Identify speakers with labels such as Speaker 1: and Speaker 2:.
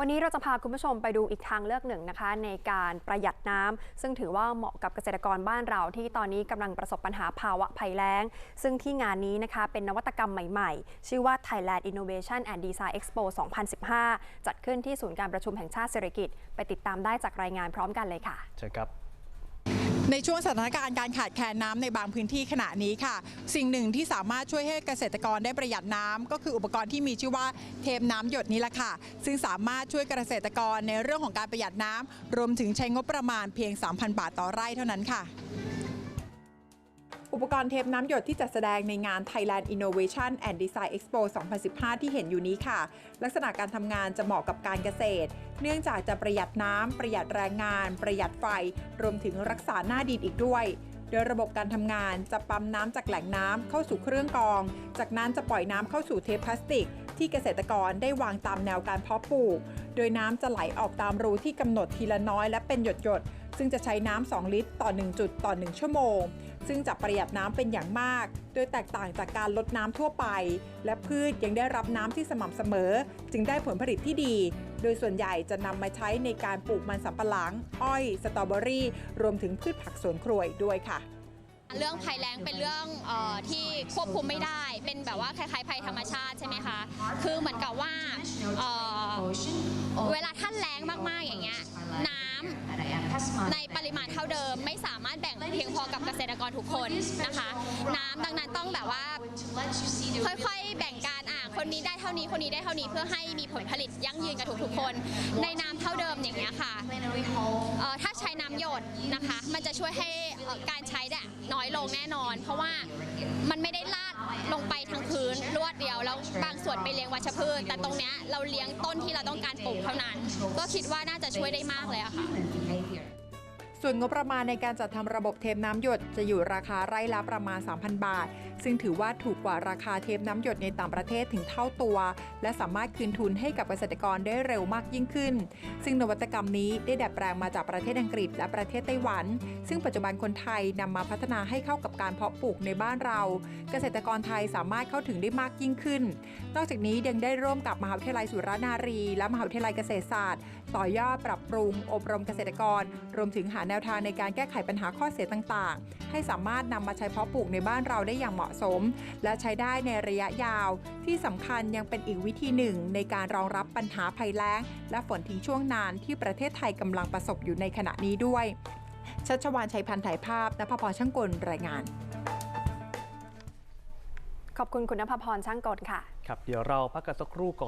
Speaker 1: วันนี้เราจะพาคุณผู้ชมไปดูอีกทางเลือกหนึ่งนะคะ ในการประหยัดน้ำซึ่งถือว่าเหมาะกับเกษตรกรบ้านเราที่ตอนนี้กำลังประสบปัญหาภาวะภัยแล้ง ซึ่งที่งานนี้นะคะเป็นนวัตกรรมใหม่ๆ ชื่อว่า Thailand Innovation and Design Expo 2015 จัดขึ้นที่ศูนย์การประชุมแห่งชาติเศรษฐกิจ ไปติดตามได้จากรายงานพร้อมกันเลยค่ะ
Speaker 2: เชิญครับ
Speaker 3: ในช่วงสถานการณ์การขาดแคลนน้ำในบางพื้นที่ขณะนี้ค่ะ สิ่งหนึ่งที่สามารถช่วยให้เกษตรกรได้ประหยัดน้ำก็คืออุปกรณ์ที่มีชื่อว่าเทปน้ำหยดนี้แหละค่ะ ซึ่งสามารถช่วยเกษตรกรในเรื่องของการประหยัดน้ำรวมถึงใช้งบประมาณเพียง 3,000 บาทต่อไร่เท่านั้นค่ะ อุปกรณ์เทปน้ำหยดที่จัดแสดงในงาน Thailand Innovation and Design Expo 2015 ที่เห็นอยู่นี้ค่ะ ลักษณะการทำงานจะเหมาะกับการเกษตร เนื่องจากจะประหยัดน้ำ ประหยัดแรงงาน ประหยัดไฟ รวมถึงรักษาหน้าดินอีกด้วยโดยระบบการทำงานจะปั๊มน้ำจากแหล่งน้ำเข้าสู่เครื่องกรอง จากนั้นจะปล่อยน้ำเข้าสู่เทปพลาสติก ที่เกษตรกรได้วางตามแนวการเพาะปลูก โดยน้ำจะไหลออกตามรูที่กำหนดทีละน้อยและเป็นหยดๆ ซึ่งจะใช้น้ำ2ลิตรต่อ 1 จุดต่อ 1 ชั่วโมง ซึ่งจะประหยัดน้ำเป็นอย่างมาก โดยแตกต่างจากการลดน้ำทั่วไป และพืชยังได้รับน้ำที่สม่ำเสมอ จึงได้ผลผลิตที่ดี โดยส่วนใหญ่จะนำมาใช้ในการปลูกมันสำปะหลัง อ้อย สตรอเบอรี่ รวมถึงพืชผักสวนครัวด้วยค่ะ
Speaker 4: เรื่องภัยแล้งเป็นเรื่องออที่ควบคุมไม่ได้ เป็นแบบว่าคล้ายๆภัยธรรมชาติใช่ไหมคะ คือเหมือนกับว่าเเวลาท่านแล้งมากๆอย่างเงี้ยน้ำในปริมาณเท่าเดิมไม่สามารถแบ่งเพียงพอกับเกษตรกรทุกคนนะคะ น้ำดังนั้นต้องแบบว่า ค่อยๆ แบ่งการอะคนนี้ได้เท่านี้คนนี้ได้เท่านี้เพื่อให้มีผลผลิตยั่งยืนกับทุกๆคน ในน้ำเท่าเดิมอย่างเงี้ยค่ะเอ่อถ้าใช้น้ำหยดนะคะ มันจะช่วยให้การใช้เนี่ยน้อยลงแน่นอน เพราะว่ามันไม่ได้ลาดลงไปทั้งพื้นรวดเดียวแล้วบางส่วนไปเลี้ยงวัชพืช แต่ตรงเนี้ยเราเลี้ยงต้นที่เราต้องการปลูกเท่านั้น ก็คิดว่าน่าจะช่วยได้มากเลยอะค่ะ
Speaker 3: ส่วนงบประมาณในการจัดทำระบบเทปน้ำหยดจะอยู่ราคาไร่ละประมาณ 3,000 บาท ซึ่งถือว่าถูกกว่าราคาเทปน้ำหยดในต่างประเทศถึงเท่าตัว และสามารถคืนทุนให้กับเกษตรกรได้เร็วมากยิ่งขึ้น ซึ่งนวัตกรรมนี้ได้ดัดแปลงมาจากประเทศอังกฤษ และประเทศไต้หวัน ซึ่งปัจจุบันคนไทยนำมาพัฒนาให้เข้ากับการเพาะปลูกในบ้านเรา เกษตรกรไทยสามารถเข้าถึงได้มากยิ่งขึ้น นอกจากนี้ยังได้ร่วมกับมหาวิทยาลัยสุรานารี และมหาวิทยาลัยเกษตรศาสตร์ ต่อยอดปรับปรุง อบรมเกษตรกร รวมถึงหาแนวทางในการแก้ไขปัญหาข้อเสียต่างๆ ให้สามารถนำมาใช้เพาะปลูกในบ้านเราได้อย่างเหมาะสม และใช้ได้ในระยะยาว ที่สำคัญยังเป็นอีกวิธีหนึ่ง ในการรองรับปัญหาภัยแล้ง และฝนทิ้งช่วงนานที่ประเทศไทยกำลังประสบอยู่ในขณะนี้ด้วย ชัชวานชัยพันธ์ถ่ายภาพนภพรช่างกลรายงาน
Speaker 1: ขอบคุณคุณนภพรช่างกลค่ะ
Speaker 2: ครับ เดี๋ยวเราพักกันสักครู่ก่อน